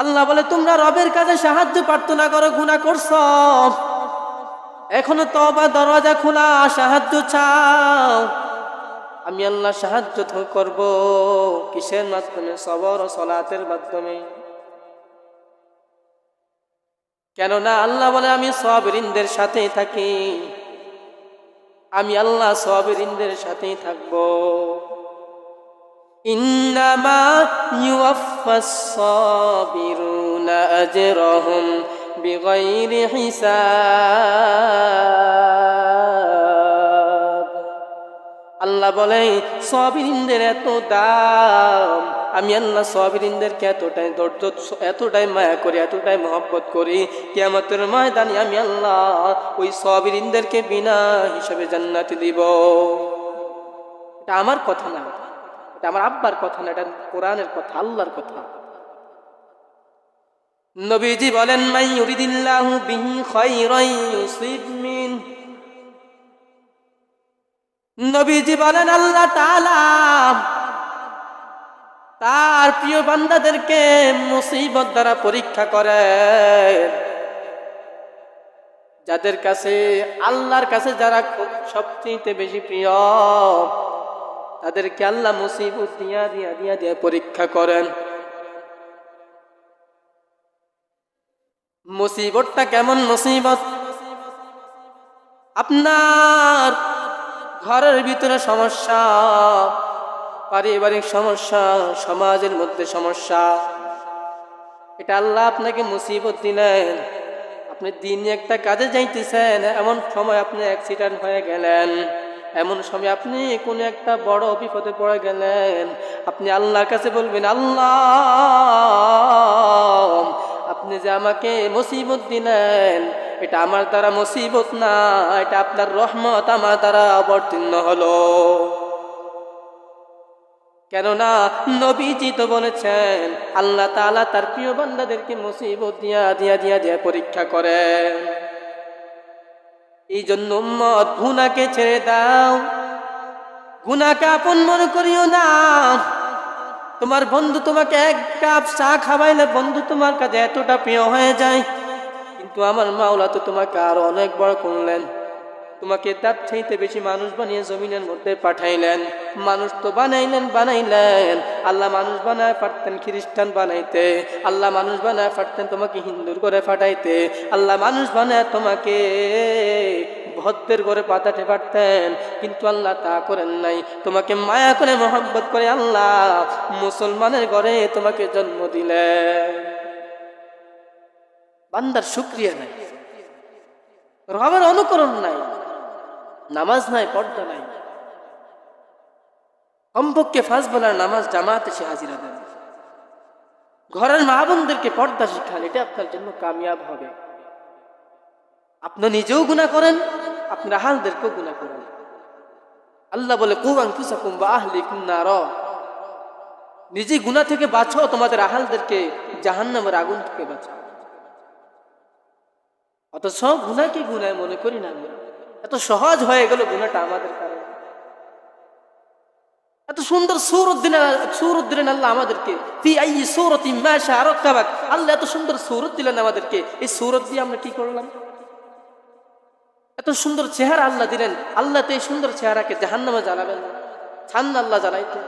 আল্লাহ বলে, তোমরা রবের কাছে সাহায্য প্রার্থনা করো গুণা করছ। এখনও তবা দরজা খোলা, সাহায্য চাও। আমি আল্লাহ সাহায্য করব কিসের মাধ্যমে? সবর ও সলাতের মাধ্যমে। কেননা আল্লাহ বলে, আমি সব সবরিনদের সাথেই থাকি। আমি আল্লাহ সব সবরিনদের সাথেই থাকব। إنما يوفى الصابرون أجرهم بغير حساب আল্লাহ বলে সবিরিনদের এত দাম আমি আল্লাহ সবিরিনদেরকে এতটাই ধৈর্য এতটাই মায়া করি এতটাই মহব্বত করি কেমতের ময়দানে আমি আল্লাহ ওই সবিরিনদেরকে বিনা হিসাবে জান্নাতি দিব এটা আমার কথা না এটা আমার আব্বার কথা না, এটা কোরআনের কথা, আল্লাহর কথা। নবীজি বলেন মাই ইউরিদিল্লাহু বিহি খায়রান ইউসিব মিন। নবীজি বলেন, আল্লাহ তাআলা তার প্রিয় বান্দাদেরকে মুসিবত দ্বারা পরীক্ষা করে যাদের কাছে, আল্লাহর কাছে যারা সবচেয়ে বেশি প্রিয় তাদেরকে আল্লাহ মুসিবত দিয়া দিয়া দিয়া দিয়া পরীক্ষা করেন। মুসিবতটা কেমন মুসিবত? আপনার ঘরের ভিতরে সমস্যা, পারিবারিক সমস্যা, সমাজের মধ্যে সমস্যা, এটা আল্লাহ আপনাকে মুসিবত দিলেন। আপনি দিন একটা কাজে যাইতেছেন, এমন সময় আপনি অ্যাক্সিডেন্ট হয়ে গেলেন। এমন সময় আপনি কোনো একটা বড় বিপদে পড়ে গেলেন। আপনি আল্লাহর কাছে বলবেন, আল্লাহ, আপনি যে আমাকে মুসিবত দিলেন, এটা আমার দ্বারা মুসিবত না, এটা আপনার রহমত আমার দ্বারা অবতীর্ণ হলো। কেননা নবীজি তো বলেছেন, আল্লাহ তাআলা তার প্রিয় বান্দাদেরকে মুসিবত দিয়া দিয়া দিয়া দিয়া পরীক্ষা করেন। এই জন্য মত গুনাকে ছেড়ে দাও। গুনাকে আপন মনে করিও না। তোমার বন্ধু তোমাকে এক কাপ চা খাওয়াইলে বন্ধু তোমার কাছে এতটা প্রিয় হয়ে যায়। কিন্তু আমার মাওলা তো তোমাকে আরও অনেক বড় করলেন। তোমাকে তার চাইতে বেশি মানুষ বানিয়ে জমিনের মধ্যে পাঠাইলেন। মানুষ তো বানাইলেন বানাইলেন। আল্লাহ মানুষ বানায় পারতেন খ্রিস্টান বানাইতে। আল্লাহ মানুষ বানায় পারতেন তোমাকে হিন্দুর করে ফাটাইতে আল্লাহ মানুষ বানায় তোমাকে ভদ্রের ঘরে পাতাতে পারতেন। কিন্তু আল্লাহ তা করেন নাই। তোমাকে মায়া করে, মহব্বত করে আল্লাহ মুসলমানের ঘরে তোমাকে জন্ম দিলেন। বান্দার শুক্রিয়া নাই। রবের অনুকরণ নাই। নামাজ নাই, পর্দা নাই। কমপক্ষে ফাঁস বেলার নামাজ জামাত এসে হাজিরা দেন। ঘরের মা বোনদেরকে পর্দা শিখান, এটা আপনার জন্য কামিয়াব হবে। আপনি নিজেও গুণা করেন, আপনার আহালদেরকেও গুণা করেন। আল্লাহ বলে কুবাং ফুসাকুম বা আহলি কুন্নার নিজে গুণা থেকে বাঁচো তোমাদের আহালদেরকে জাহান্নামের আগুন থেকে বাঁচাও। অত সব গুণাকে গুনায় মনে করি না আমরা। এত সহজ হয়ে গেল গুণাটা আমাদের কারণে। এত সুন্দর সুরত দিলেন আল্লাহ আমাদেরকে আরকাবাক আল্লাহ এত সুন্দর সুরত দিলেন আমাদেরকে। এই সুরত দিয়ে আমরা কি করলাম? এত সুন্দর চেহারা আল্লাহ দিলেন, আল্লাহ তো এই সুন্দর চেহারাকে জাহান্নামে জ্বালাবেন না। ছান আল্লাহ জ্বালাইতে।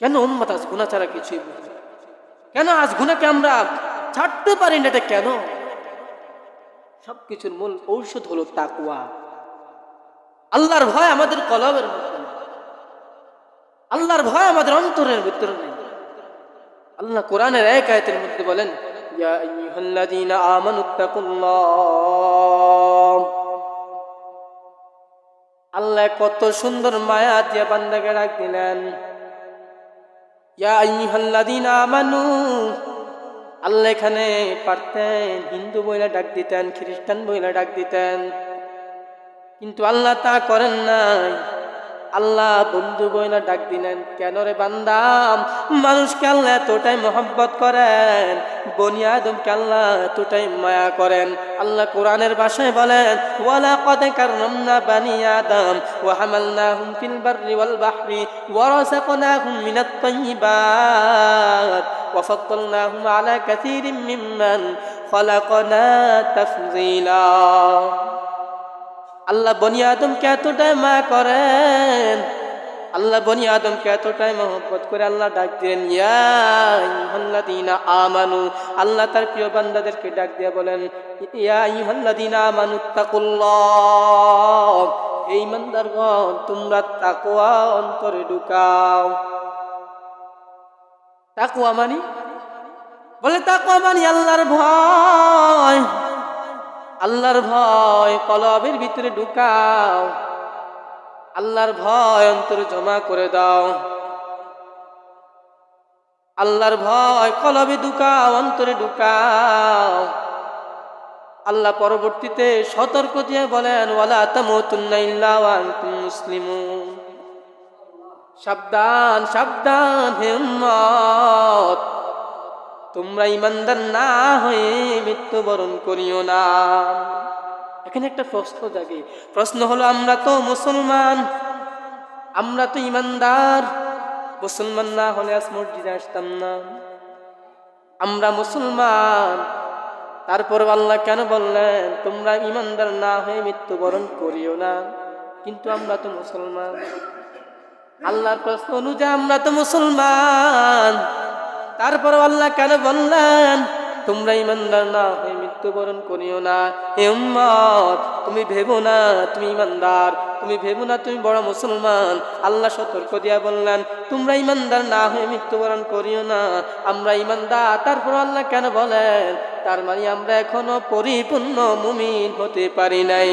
কেন উম্মত আজ গুণা ছাড়া কিছুই কেন আজ গুণাকে আমরা ছাড়তে পারি না এটা কেন? সবকিছুর মূল ঔষধ হলো তাকুয়া আল্লাহর ভয় আমাদের কলবের মধ্যে আল্লাহর ভয় আমাদের অন্তরের ভিতরে নেই। আল্লাহ কোরআনের এক আয়াতের মধ্যে বলেন আল্লাহ কত সুন্দর মায়া দিয়ে বান্দাকে ডাক দিলেন, ইয়া আমানু আল্লাহ এখানে পারতেন, হিন্দু বইলা ডাক দিতেন, খ্রিস্টান বইলা ডাক দিতেন। কিন্তু আল্লাহ তা করেন নাই। আল্লাহ বন্ধু বইনা ডাক দিলেন, কেন রে বান্দাম মানুষকে আল্লাহ এতটাই মোহাব্বত করেন, বনি আদমকে আল্লাহ এতটাই মায়া করেন। আল্লাহ কোরআনের ভাষায় বলেন ওয়ালা কদে কাররামনা বানি আদম, ওয়া হামালনাহুম ফিল বাররি ওয়াল বাহরি, ওয়া মিনাত তাইয়্যিবাত ওয়া আলা কাসীরিম মিম্মান খলাকনা তাফযীলা আল্লাহ বনি আদমকে এতটাই মায়া করেন, আল্লাহ বনি আদমকে এতটাই মহব্বত করে আল্লাহ ডাক দিলেন ইয়াল্লাদিনা আমানু। আল্লাহ তার প্রিয় বান্দাদেরকে ডাক দিয়ে বলেন, ইয়া ইহাল্লাদিনা আমানু, তাকুল্লাহ। এই মন্দারগণ তোমরা তাকুয়া অন্তরে ঢুকাও। তাকুয়া মানি? বলে তাকুয়া মানি আল্লাহর ভয়। আল্লাহর ভয় কলবের ভিতরে ঢুকাও। আল্লাহর ভয় অন্তরে জমা করে দাও। আল্লাহর ভয় কলবে ঢুকাও, অন্তরে ঢুকাও। আল্লাহ পরবর্তীতে সতর্ক দিয়ে বলেন, ওয়ালা তামুতুন্না ইল্লা সাবধান সাবধান হে উম্মত। তোমরা ইমানদার না হয়ে মৃত্যুবরণ করিও না। এখানে একটা প্রশ্ন জাগে। প্রশ্ন হলো, আমরা তো মুসলমান, আমরা তো ইমানদার মুসলমান না হলে আজ মসজিদে আসতাম না। আমরা মুসলমান, তারপর আল্লাহ কেন বললেন, তোমরা ইমানদার না হয়ে মৃত্যুবরণ করিও না? কিন্তু আমরা তো মুসলমান। আল্লাহর প্রশ্ন অনুযায়ী আমরা তো মুসলমান। তারপর আল্লাহ কেন বললেন, তোমরা ইমানদার না হয়ে মৃত্যুবরণ করিও না। হে উম্মত, তুমি ভেবো না, তুমি ইমানদার। তুমি ভেবো না, তুমি বড় মুসলমান। আল্লাহ সতর্ক দিয়া বললেন, তোমরা ইমানদার না হয়ে মৃত্যুবরণ করিও না। আমরা ইমানদার তারপর আল্লাহ কেন বলেন? তার মানে আমরা এখনও পরিপূর্ণ মুমিন হতে পারি নাই।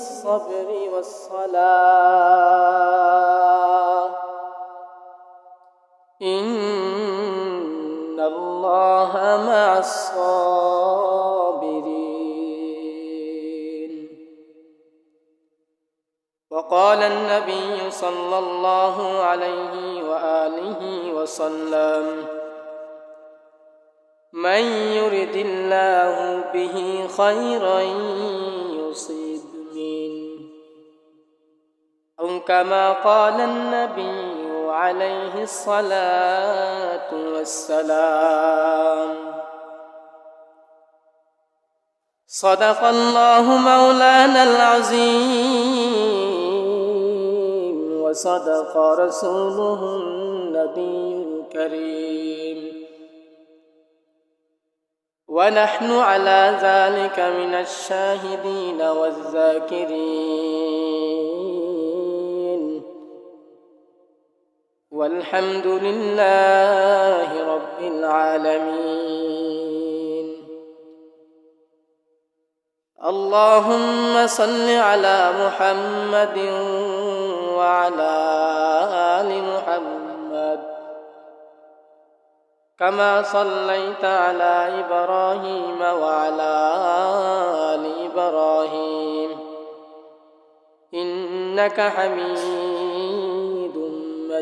بالصبر والصلاة. إن الله مع الصابرين. وقال النبي صلى الله عليه وآله وسلم من يرد الله به خيرا أو كما قال النبي عليه الصلاة والسلام. صدق الله مولانا العظيم وصدق رسوله النبي الكريم. ونحن على ذلك من الشاهدين والذاكرين. والحمد لله رب العالمين. اللهم صل على محمد وعلى آل محمد. كما صليت على إبراهيم وعلى آل إبراهيم. إنك حميد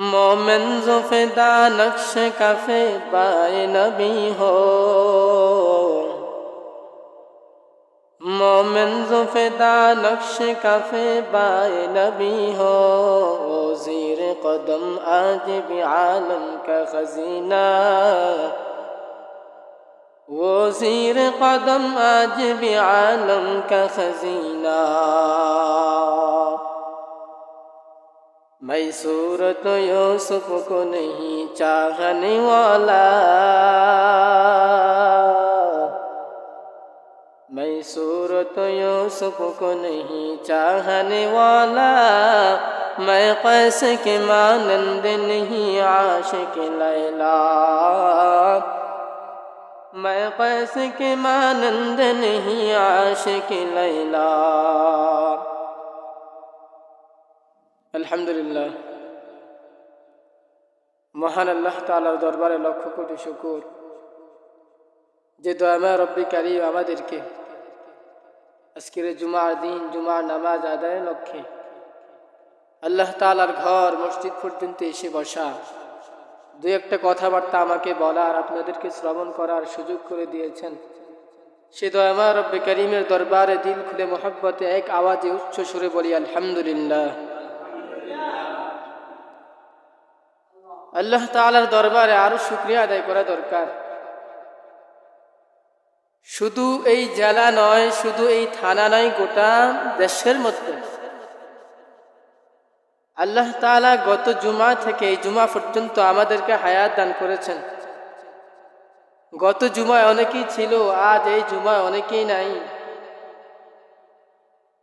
मोमिन जुफेदा नक्श कफे बाए नबी हो मोमिन जुफेदा नक्श कफे बाए नबी हो ओ जीर कदम आज भी आलम का खजीना वो जीर कदम आज भी आलम का खजीना میں صورت یوسف کو نہیں چاہنے والا میں صورت یوسف کو نہیں چاہنے والا میں قیس کے مانند نہیں عاشق لیلا میں قیس کے مانند نہیں عاشق لیلا আলহামদুলিল্লাহ। মহান আল্লাহ তালার দরবারে লক্ষ কোটি শুকুর। যে দয়ামা রব্বি কারি আমাদেরকে আজকের জুমার দিন, জুমার নামাজ আদায়ের লক্ষ্যে আল্লাহ তালার ঘর, মসজিদ পর্যন্ত এসে বসা। দু একটা কথাবার্তা আমাকে বলার, আপনাদেরকে শ্রবণ করার সুযোগ করে দিয়েছেন। সে দয়ামা রব্বি করিমের দরবারে দিল খুলে মোহাব্বতে এক আওয়াজে উচ্চ সুরে বলি, আলহামদুলিল্লাহ। আল্লাহ তালার দরবারে আরও শুক্রিয়া আদায় করা দরকার। শুধু এই জেলা নয়, শুধু এই থানা নয়, গোটা দেশের মধ্যে। আল্লাহ তালা গত জুমা থেকে এই জুমা পর্যন্ত আমাদেরকে হায়াত দান করেছেন। গত জুমায় অনেকেই ছিল, আজ এই জুমায় অনেকেই নাই।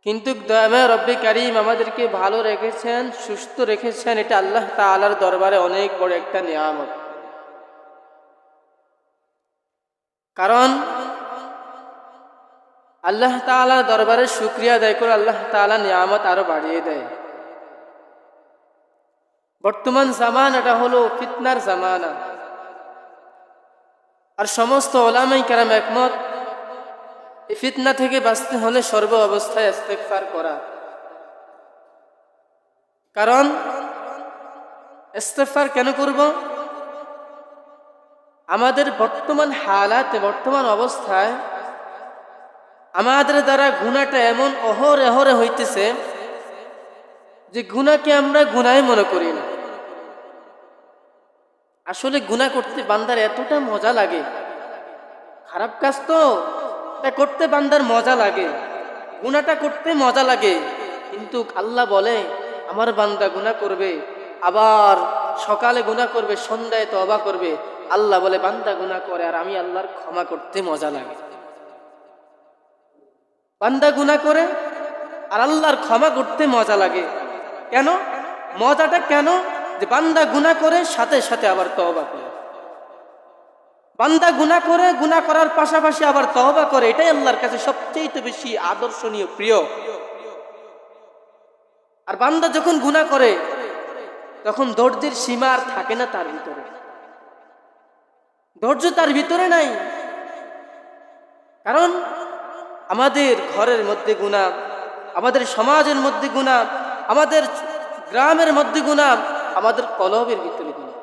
কিন্তু দয়াময় রব্বি করিম আমাদেরকে ভালো রেখেছেন, সুস্থ রেখেছেন, এটা আল্লাহ তালার দরবারে অনেক বড় একটা নিয়ামত। কারণ আল্লাহ তালার দরবারে শুক্রিয়া দেয় করে আল্লাহ তালা নিয়ামত আরও বাড়িয়ে দেয়। বর্তমান জামান এটা হলো ফিতনার জামানা। আর সমস্ত ওলামাই কারাম একমত ফিতনা থেকে বাঁচতে হলে সর্ব অবস্থায় ইস্তেকফার করা। কারণ ইস্তেকফার কেন করব? আমাদের বর্তমান হালাতে, বর্তমান অবস্থায় আমাদের দ্বারা গুণাটা এমন অহর এহরে হইতেছে যে গুণাকে আমরা গুনায় মনে করি না। আসলে গুণা করতে বান্দার এতটা মজা লাগে। খারাপ কাজ তো। তা করতে বান্দার মজা লাগে। গুণাটা করতে মজা লাগে। কিন্তু আল্লাহ বলে, আমার বান্দা গুণা করবে, আবার সকালে গুণা করবে, সন্ধ্যায় তো অবা করবে। আল্লাহ বলে, বান্দা গুণা করে আর আমি আল্লাহর ক্ষমা করতে মজা লাগে। বান্দা গুণা করে আর আল্লাহর ক্ষমা করতে মজা লাগে। কেন? মজাটা কেন? যে বান্দা গুণা করে, সাথে সাথে আবার তবা করে। বান্দা গুণা করে গুণা করার পাশাপাশি আবার তহবা করে, এটাই আল্লাহর কাছে সবচেয়ে বেশি আদর্শনীয়, প্রিয়। আর বান্দা যখন গুণা করে, তখন ধৈর্যের সীমা আর থাকে না তার ভিতরে। ধৈর্য তার ভিতরে নাই। কারণ আমাদের ঘরের মধ্যে গুণা আমাদের সমাজের মধ্যে গুণা আমাদের গ্রামের মধ্যে গুণা আমাদের কলবের ভিতরে গুণা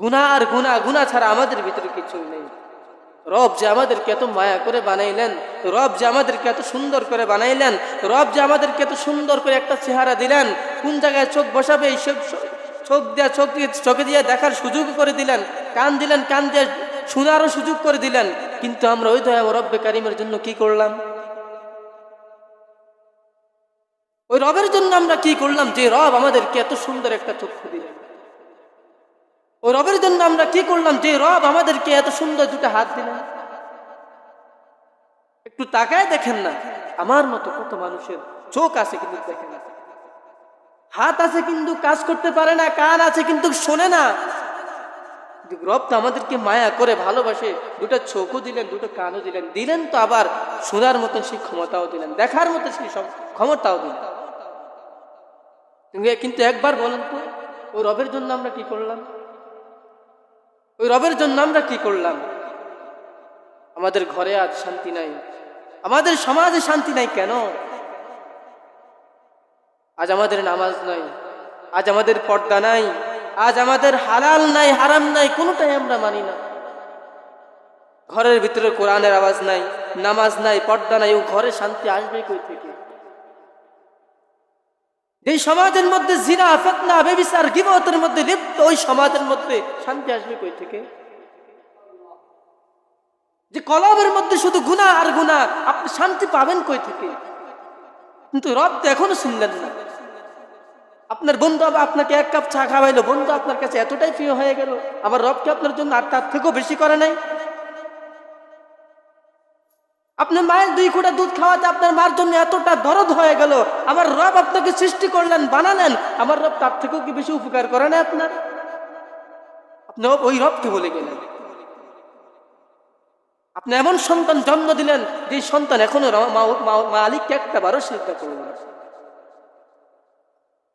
গুণা আর গুণা গুণা ছাড়া আমাদের ভিতরে কিছু নেই। রব যে আমাদেরকে এত মায়া করে বানাইলেন, রব যে আমাদেরকে এত সুন্দর করে বানাইলেন, রব যে আমাদেরকে এত সুন্দর করে একটা চেহারা দিলেন, কোন জায়গায় চোখ বসাবে এই সব চোখ দেওয়া চোখ দিয়ে, চোখে দিয়ে দেখার সুযোগ করে দিলেন, কান দিলেন, কান দিয়ে শোনারও সুযোগ করে দিলেন, কিন্তু আমরা ওই দয়া রব্বে কারিমের জন্য কি করলাম? ওই রবের জন্য আমরা কি করলাম যে রব আমাদেরকে এত সুন্দর একটা চক্ষু দিলেন? ওই রবের জন্য আমরা কি করলাম? যে রব আমাদেরকে এত সুন্দর দুটো হাত দিলেন। একটু তাকায় দেখেন না, আমার মতো কত মানুষের চোখ আছে কিন্তু দেখে না। হাত আছে কিন্তু কাজ করতে পারে না, কান আছে কিন্তু শোনে না। রব তো আমাদেরকে মায়া করে ভালোবাসে, দুটো চোখও দিলেন, দুটো কানও দিলেন দিলেন তো আবার শোনার মতন সেই ক্ষমতাও দিলেন, দেখার মতো সেই সব ক্ষমতাও দিলেন। কিন্তু একবার বলেন তো, ও রবের জন্য আমরা কি করলাম? ওই রবের জন্য আমরা কি করলাম? আমাদের ঘরে আজ শান্তি নাই। আমাদের সমাজে শান্তি নাই কেন? আজ আমাদের নামাজ নাই। আজ আমাদের পর্দা নাই। আজ আমাদের হালাল নাই, হারাম নাই, কোনোটাই আমরা মানি না। ঘরের ভিতরে কোরআনের আওয়াজ নাই, নামাজ নাই, পর্দা নাই, ও ঘরে শান্তি আসবে কই থেকে? এই সমাজের মধ্যে জিনা, ফেতনা, বেবিচার, গিবতের মধ্যে লিপ্ত, ওই সমাজের মধ্যে শান্তি আসবে কই থেকে? যে কলবের মধ্যে শুধু গুণা আর গুণা আপনি শান্তি পাবেন কই থেকে? কিন্তু রব তো এখনও শুনলেন না। আপনার বন্ধু আপনাকে এক কাপ চা খাওয়াইলো। বন্ধু আপনার কাছে এতটাই প্রিয় হয়ে গেল। আমার রবকে আপনার জন্য আর তার থেকেও বেশি করে নাই। আপনার মায়ের দুই কোটা দুধ খাওয়াতে আপনার মার জন্য এতটা দরদ হয়ে গেল। আমার রব আপনাকে সৃষ্টি করলেন, বানালেন। আমার রব তার থেকেও কি বেশি উপকার করে না আপনার? আপনি ওই রবকে বলে গেলেন। আপনি এমন সন্তান জন্ম দিলেন যে সন্তান এখনও মালিককে একটা বারো চিন্তা করল না।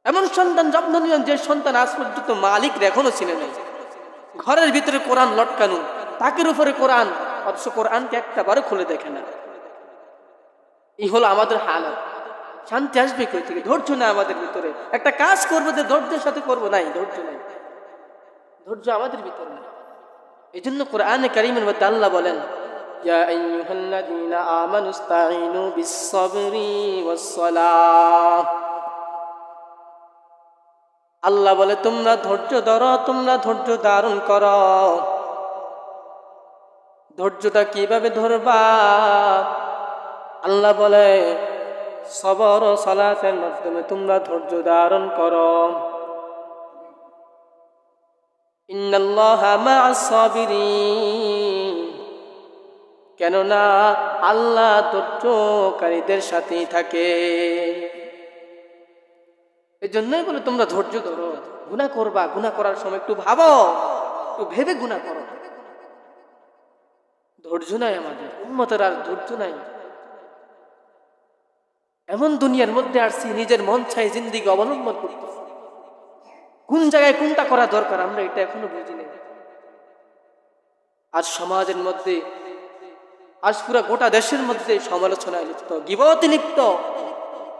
এমন সন্তান জন্ম নিলেন, যে সন্তান আজ পর্যন্ত মালিক এখনও নাই। ঘরের ভিতরে কোরআন লটকানো, তাকের উপরে কোরআন অথচ কোরআনকে একটা বারো খুলে দেখে না এই হলো আমাদের হালত শান্তি আসবে কই থেকে ধৈর্য না আমাদের ভিতরে একটা কাজ করবো যে ধৈর্যের সাথে করবো নাই ধৈর্য নাই ধৈর্য আমাদের ভিতরে নাই এই জন্য কোরআনে কারিমের মধ্যে আল্লাহ বলেন يا أيها الذين آمنوا استعينوا بالصبر والصلاة আল্লাহ বলে তোমরা ধৈর্য ধরো তোমরা ধৈর্য ধারণ করো ধৈর্যটা কীভাবে ধরবা? আল্লাহ বলে, সবর ও মাধ্যমে তোমরা ধৈর্য ধারণ করো। কেননা আল্লাহ ধৈর্যকারীদের সাথেই থাকে। এই জন্যই বলে, তোমরা ধৈর্য ধরো গুণা করবা। গুণা করার সময় একটু ভাবো, একটু ভেবে গুণা করো। ধৈর্য নাই আমাদের উন্মতের আর ধৈর্য নাই। এমন দুনিয়ার মধ্যে আসছি, নিজের মন চাই জিন্দিগি অবলম্বন করতেছি কোন জায়গায় কোনটা করা দরকার আমরা এটা এখনও বুঝি নাই। আজ সমাজের মধ্যে, আজ পুরা গোটা দেশের মধ্যে সমালোচনায় লিপ্ত, গিবতে লিপ্ত।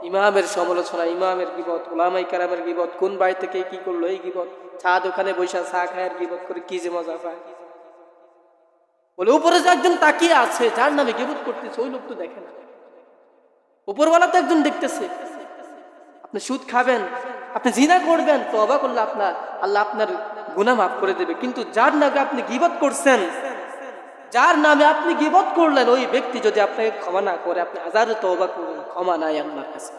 ইমামের সমালোচনা, ইমামের গিবত, ওলামাই কারামের গিবত, কোন বাড়ি থেকে কি করল এই গিবত, চা দোকানে বৈশা চা খায়ের গিবত করে কি যে মজা পায়। বলে, উপরে যে একজন তাকিয়ে আছে, যার নামে গিবত করতেছে, ওই লোক তো দেখে না। উপরওয়ালা তো একজন দেখতেছে। আপনি সুদ খাবেন, আপনি জিনা করবেন তো অবাক করলে আপনার, আল্লাহ আপনার গুনাহ মাফ করে দেবে। কিন্তু যার নামে আপনি গিবত করছেন, যার নামে আপনি গিবত করলেন, ওই ব্যক্তি যদি আপনাকে ক্ষমা না করে, আপনি হাজারে তওবা করুন ক্ষমা নাই আল্লাহর কাছে।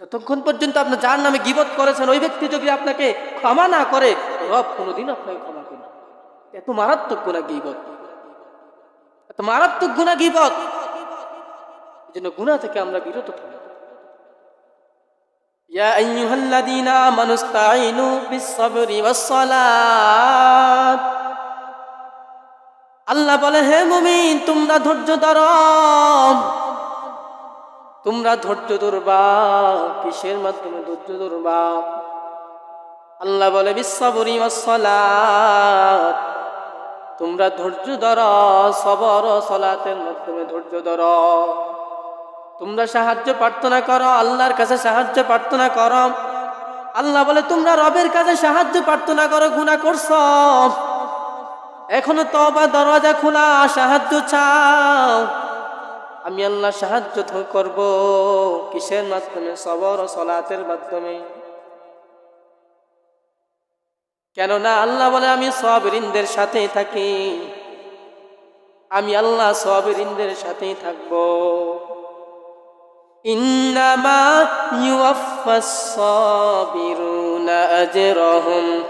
যতক্ষণ পর্যন্ত আপনি যার নামে গিবত করেছেন, ওই ব্যক্তি যদি আপনাকে ক্ষমা না করে, রব কোনোদিন আপনাকে ক্ষমা। এত মারাত্মক গুণা গিবত এত মারাত্মক গুণা গিবত এই জন্য গুণা থেকে আমরা বিরত থাকি يا أيها الذين آمنوا استعينوا بالصبر والصلاة আল্লাহ বলে হে মুমিন তোমরা ধৈর্য ধরো তোমরা ধৈর্য ধরবা কিসের মাধ্যমে ধৈর্য ধরবা আল্লাহ বলে বিশ্ববরী সলাত তোমরা ধৈর্য ধর, সবর, সলাতের মাধ্যমে ধৈর্য ধর। তোমরা সাহায্য প্রার্থনা করো, আল্লাহর কাছে সাহায্য প্রার্থনা করো। আল্লাহ বলে, তোমরা রবের কাছে সাহায্য প্রার্থনা করো গুণা করছ। এখনও তবা দরজা খোলা, সাহায্য চাও। আমি আল্লাহ সাহায্য করব, কিসের মাধ্যমে? সবর, সলাতের মাধ্যমে। কেননা আল্লাহ বলে, আমি সবরিনদের সাথে থাকি। আমি আল্লাহ সবরিনদের সাথে থাকব। ইন্নামা ইউয়াফাস সাবিরুনা আজরাহুম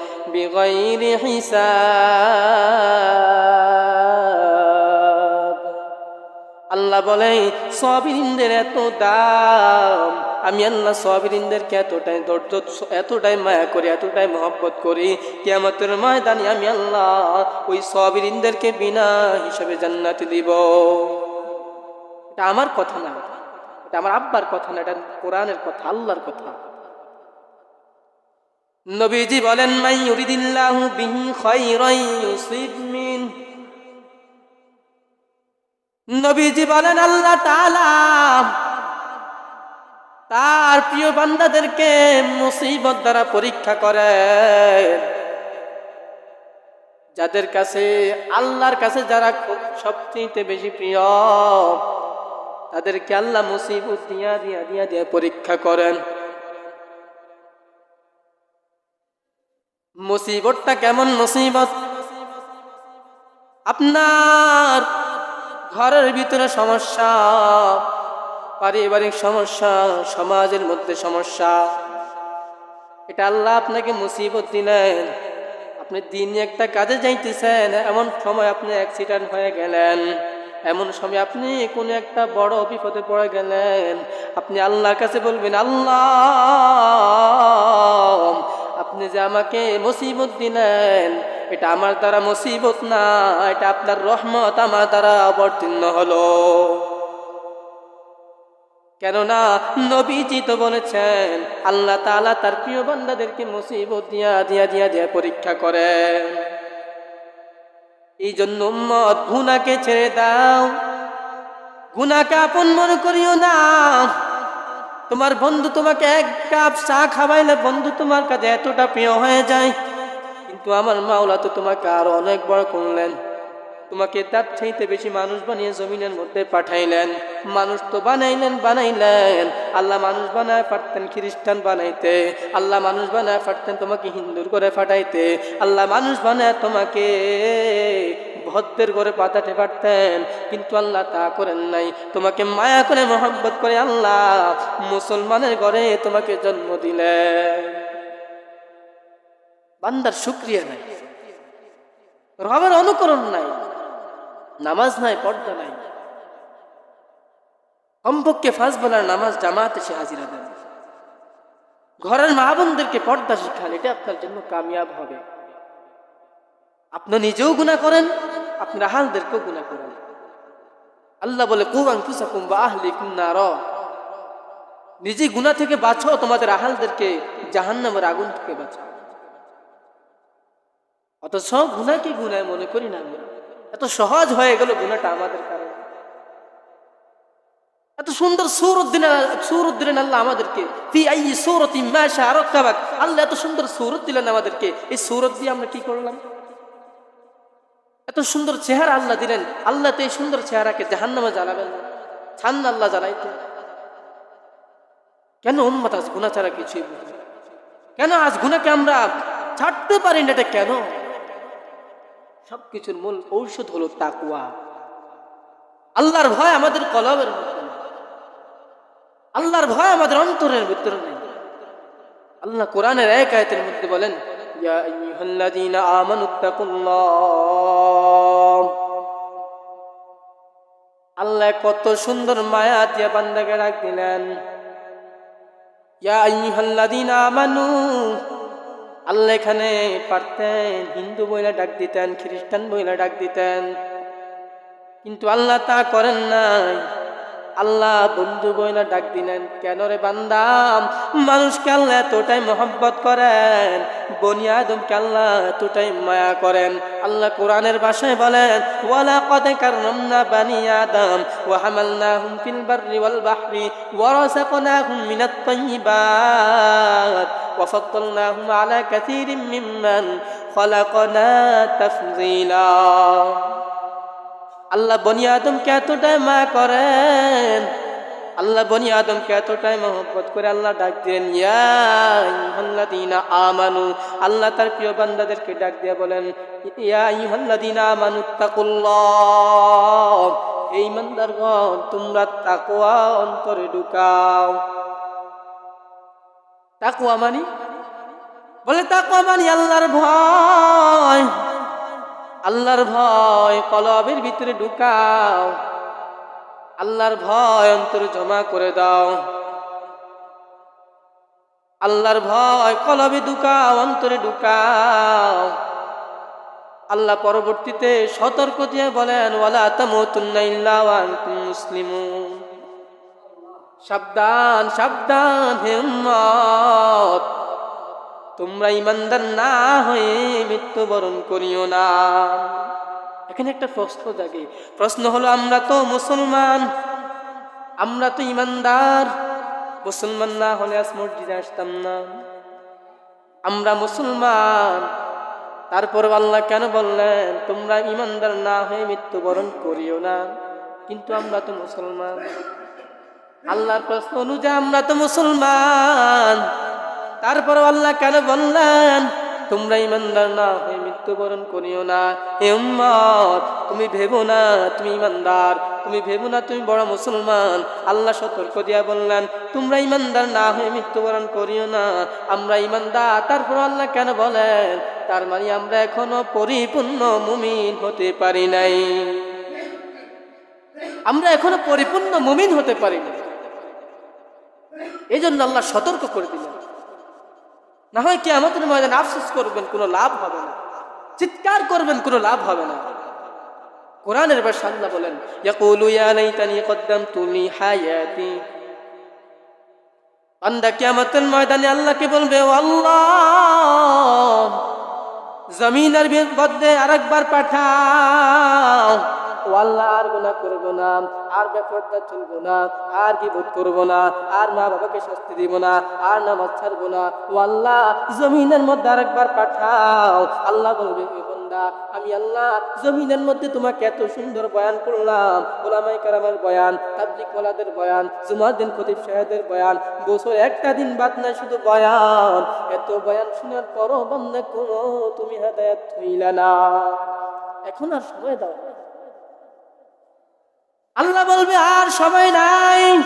আল্লাহ বলে সবিরিনদের এত দাম। আমি আল্লাহ সবিরিনদেরকে এতটাই ধৈর্য, এতটাই মায়া করি, এতটাই মহব্বত করি। কেমতের ময়দানে আমি আল্লাহ ওই সবিরিনদেরকে বিনা হিসাবে জান্নাতি দিব। এটা আমার কথা না। এটা আমার আব্বার কথা না, এটা কোরআনের কথা, আল্লাহর কথা। নবীজি বলেন মাই ইউরিদিল্লাহু বিহি খায়রান ইউসিব মিন নবীজি বলেন, আল্লাহ তার প্রিয় বান্দাদেরকে মুসিবত দ্বারা পরীক্ষা করে যাদের কাছে, আল্লাহর কাছে যারা সবচেয়ে বেশি প্রিয়, তাদেরকে আল্লাহ মুসিবত দিয়া দিয়া দিয়া দিয়া পরীক্ষা করেন। মুসিবতটা কেমন মুসিবত? আপনার ঘরের ভিতরে সমস্যা, পারিবারিক সমস্যা, সমাজের মধ্যে সমস্যা। এটা আল্লাহ আপনাকে মুসিবত দিলেন। আপনি দিনে একটা কাজে যাইতেছেন, এমন সময় আপনি অ্যাক্সিডেন্ট হয়ে গেলেন। এমন সময় আপনি কোনো একটা বড় বিপদে পড়ে গেলেন। আপনি আল্লাহর কাছে বলবেন, আল্লাহ, আপনি যে আমাকে মুসিবত দিলেন এটা আমার দ্বারা মুসিবত না, এটা আপনার রহমত আমার দ্বারা অবতীর্ণ হলো। কেননা নবীজি তো বলেছেন, আল্লাহ তালা তার প্রিয় বান্দাদেরকে মুসিবত দিয়া দিয়া দিয়া দিয়া পরীক্ষা করেন। এই জন্য মত গুনাকে ছেড়ে দাও। গুনাকে আপন মনে করিও না। তোমার বন্ধু তোমাকে এক কাপ চা খাওয়াইলে বন্ধু তোমার কাছে এতটা প্রিয় হয়ে যায়। কিন্তু আমার মাওলা তো তোমাকে আরও অনেক বড় করলেন। তোমাকে তার চাইতে বেশি মানুষ বানিয়ে জমিনের মধ্যে পাঠাইলেন। মানুষ তো বানাইলেন বানাইলেন। আল্লাহ মানুষ বানায় পারতেন, খ্রিস্টান বানাইতে। আল্লাহ মানুষ বানায় পারতেন, তোমাকে হিন্দুর করে ফাটাইতে আল্লাহ মানুষ বানায় তোমাকে ভদ্রের করে পাতাতে পারতেন। কিন্তু আল্লাহ তা করেন নাই। তোমাকে মায়া করে মোহাম্মত করে আল্লাহ মুসলমানের ঘরে তোমাকে জন্ম দিলেন। বান্দার শুক্রিয়া নাই। রবের অনুকরণ নাই। নামাজ নাই, পর্দা নাই। কমপক্ষে ফাঁস বলার নামাজ জামাতে সে হাজিরা দেন। ঘরের মা বোনদেরকে পর্দা শিখান, এটা আপনার জন্য কামিয়াব হবে। আপনি নিজেও গুণা করেন, আপনার আহালদেরকেও গুণা করেন। আল্লাহ বলে কুয়াং ফুসাকুম বা আহলি কুন্নার নিজে গুণা থেকে বাঁচো তোমাদের আহালদেরকে জাহান্নামের আগুন থেকে বাঁচাও। অথচ গুণাকে গুণায় মনে করি না আমরা। এত সহজ হয়ে গেল গুণাটা আমাদের কারণে। এত সুন্দর সুরত দিলেন আল্লাহ আমাদেরকে আল্লাহ এত সুন্দর সুরত দিলেন আমাদেরকে। এই সুরত দিয়ে আমরা কি করলাম? এত সুন্দর চেহারা আল্লাহ দিলেন। আল্লাহ তো এই সুন্দর চেহারাকে জাহান্নামে জ্বালাবেন না। ছান আল্লাহ জ্বালাইতে। কেন উম্মত আজ গুণা ছাড়া কিছুই কেন আজ গুণাকে আমরা ছাড়তে পারি না এটা কেন? সবকিছুর মূল ঔষধ হলো তাকুয়া আল্লাহর ভয় আমাদের মধ্যে আল্লাহর ভয় আমাদের অন্তরের ভিতরে নেই। আল্লাহ কোরআনের এক আয়াতের মধ্যে বলেন আল্লাহ কত সুন্দর মায়া দিয়া বান্দাকে ডাক দিলেন, ইয়া আমানু আল্লাহ এখানে পারতেন, হিন্দু বইলা ডাক দিতেন, খ্রিস্টান বইলা ডাক দিতেন। কিন্তু আল্লাহ তা করেন নাই। আল্লাহ বন্ধু বইলা ডাক দিলেন, কেন রে বান্দাম মানুষকে আল্লাহ এতটাই মহব্বত করেন, বনি আদমকে আল্লাহ এতটাই মায়া করেন। আল্লাহ কোরআনের ভাষায় বলেন ওয়ালা কদ কাররামনা বানি আদম, ওয়া হামালনাহুম ফিল বাররি ওয়াল বাহরি, ওয়া রাযাকনাহুম মিনাত তাইয়্যিবাত ওয়া ফাদ্দালনাহুম আলা কাসীরিম মিম্মান খলাকনা তাফযীলা আল্লাহ বনি আদমকে এতটাই মায়া করেন, আল্লাহ বনি আদমকে এতটাই মহব্বত করে আল্লাহ ডাক দিলেন ইয়াল্লাদিনা আমানু। আল্লাহ তার প্রিয় বান্দাদেরকে ডাক দিয়ে বলেন, ইয়া ইউহাল্লাদিনা আমানু, তাকুল্লাহ। এই ইমানদারগণ তোমরা তাকওয়া অন্তরে ঢুকাও। তাকুয়া মানি? বলে তাকুয়া মানি আল্লাহর ভয়। আল্লাহর ভয় কলবের ভিতরে ঢুকাও। আল্লাহর ভয় অন্তরে জমা করে দাও। আল্লাহর ভয় কলবে ঢুকাও, অন্তরে ঢুকাও। আল্লাহ পরবর্তীতে সতর্ক দিয়ে বলেন, ওয়ালা তামুতুন্না ইল্লা ওয়া সাবধান সাবধান হে উম্মত। তোমরা ইমানদার না হয়ে মৃত্যুবরণ করিও না। এখানে একটা প্রশ্ন জাগে। প্রশ্ন হলো, আমরা তো মুসলমান, আমরা তো ইমানদার, মুসলমান না হলে আজ মসজিদে আসতাম না। আমরা মুসলমান তারপর আল্লাহ কেন বললেন, তোমরা ইমানদার না হয়ে মৃত্যুবরণ করিও না। কিন্তু আমরা তো মুসলমান। আল্লাহর প্রশ্ন অনুযায়ী আমরা তো মুসলমান। তারপর আল্লাহ কেন বললেন, তোমরা ইমানদার না হয়ে মৃত্যুবরণ করিও না। হে উম্মত, তুমি ভেবো না তুমি ইমানদার, তুমি ভেবো না তুমি বড় মুসলমান। আল্লাহ সতর্ক দিয়া বললেন, তোমরা ইমানদার না হয়ে মৃত্যুবরণ করিও না। আমরা ইমানদার তারপর আল্লাহ কেন বলেন? তার মানে আমরা এখনও পরিপূর্ণ মুমিন হতে পারি নাই। আমরা এখনও পরিপূর্ণ মুমিন হতে পারি না এই জন্য আল্লাহ সতর্ক করে দিলেন। না হয় কি আমাদের ময়দান আফসোস করবেন, কোনো লাভ হবে না। চিৎকার করবেন, কোনো লাভ হবে না। কোরআনের ভাষা আল্লাহ বলেন, ইয়াকুলু ইয়া লাইতানি কদ্দামতু লি হায়াতি। বান্দা কিয়ামতের ময়দানে আল্লাহকে বলবে, ও আল্লাহ জমিনের মধ্যে আরেকবার পাঠাও। ও আল্লাহ আর গুনাহ করব না আর ব্যাপারটা চলবো না আর কি বোধ করব না আর মা বাবাকে শাস্তি দিব না আর নামাজ ছাড়বো না। ও আল্লাহ জমিনের মধ্যে আরেকবার পাঠাও। আল্লাহ বলবে "এ বান্দা, আমি আল্লাহ জমিনের মধ্যে তোমাকে এত সুন্দর বয়ান করলাম। ওলামাই কারামের বয়ান তাবলিক ওলাদের বয়ান জুমার দিন খতিব সাহেদের বয়ান বছর একটা দিন বাদ নাই শুধু বয়ান। এত বয়ান শোনার পরও বন্ধে কোনো তুমি হেদায়াত হইলা না। এখন আর সময় দাও। আল্লাহ বলবে, আর সময় নাই।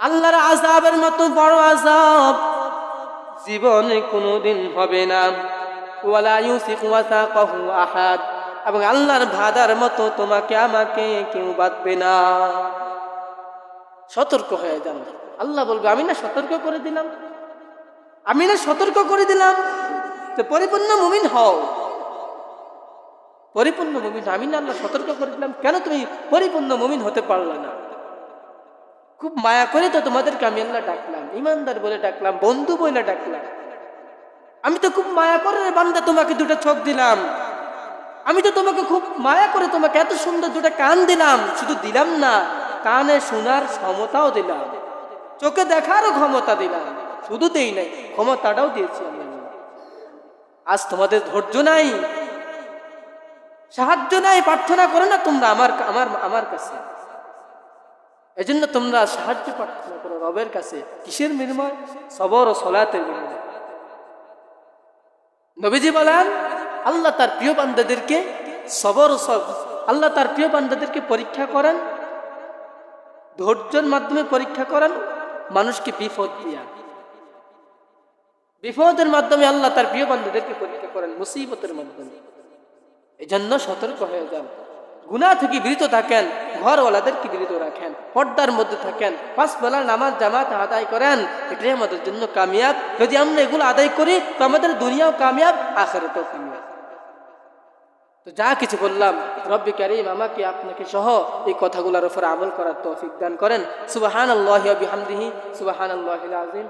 আল্লাহর আজাবের মতো বড় আজাব জীবনে কোনোদিন হবে না। ওয়ালা ইউসিক ওয়াসাকাহু আহাদ। এবং আল্লাহর ভাদার মতো তোমাকে, আমাকে কেউ বাঁধবে না। সতর্ক হয়ে যান। আল্লাহ বলবে, আমি না সতর্ক করে দিলাম। আমি না সতর্ক করে দিলাম। তো পরিপূর্ণ মুমিন হও। পরিপূর্ণ মুমিন, আমি না আল্লাহ সতর্ক করে দিলাম, কেন তুমি পরিপূর্ণ মুমিন হতে পারলে না? খুব মায়া করে তো তোমাদেরকে আমি আল্লাহ ডাকলাম, ইমানদার বলে ডাকলাম, বন্ধু বলে ডাকলাম। আমি তো খুব মায়া করে বান্দা, তোমাকে দুটো চোখ দিলাম। আমি তো তোমাকে খুব মায়া করে তোমাকে এত সুন্দর দুটো কান দিলাম, শুধু দিলাম না, কানে শোনার ক্ষমতাও দিলাম। চোখে দেখারও ক্ষমতা দিলাম, শুধু দেই নাই, ক্ষমতাটাও দিয়েছি আমি। আজ তোমাদের ধৈর্য নাই। সাহায্য নাই, প্রার্থনা করো না তোমরা আমার আমার আমার কাছে। এজন্য তোমরা সাহায্য প্রার্থনা করো রবের কাছে। কিসের বিনিময়? সবর ও সলাতের বিনিময়। নবীজি বলেন, আল্লাহ তার প্রিয় বান্দাদেরকে সবর ও সব আল্লাহ তার প্রিয় বান্দাদেরকে পরীক্ষা করেন, ধৈর্যের মাধ্যমে পরীক্ষা করেন, মানুষকে বিপদ দিয়া বিপদের মাধ্যমে আল্লাহ তার প্রিয় বান্ধবদেরকে পরীক্ষা করেন, মুসিবতের মাধ্যমে। এই জন্য সতর্ক হয়ে যান। গুণা থেকে বিরত থাকেন, ঘরওয়ালাদেরকে বিরত রাখেন, পর্দার মধ্যে থাকেন, পাঁচ বেলার নামাজ, জামাত আদায় করেন। এটাই আমাদের জন্য কামিয়াব। যদি আমরা এগুলো আদায় করি, তো আমাদের দুনিয়াও কামিয়াব, আখেরাতেও কামিয়াব। তো যা কিছু বললাম, রব্বি কারিম আমাকে, আপনাকে সহ এই কথাগুলোর উপর আমল করার তৌফিক দান করেন। সুবাহান আল্লাহ বিহামদিহি সুবাহান আল্লাহ আজিম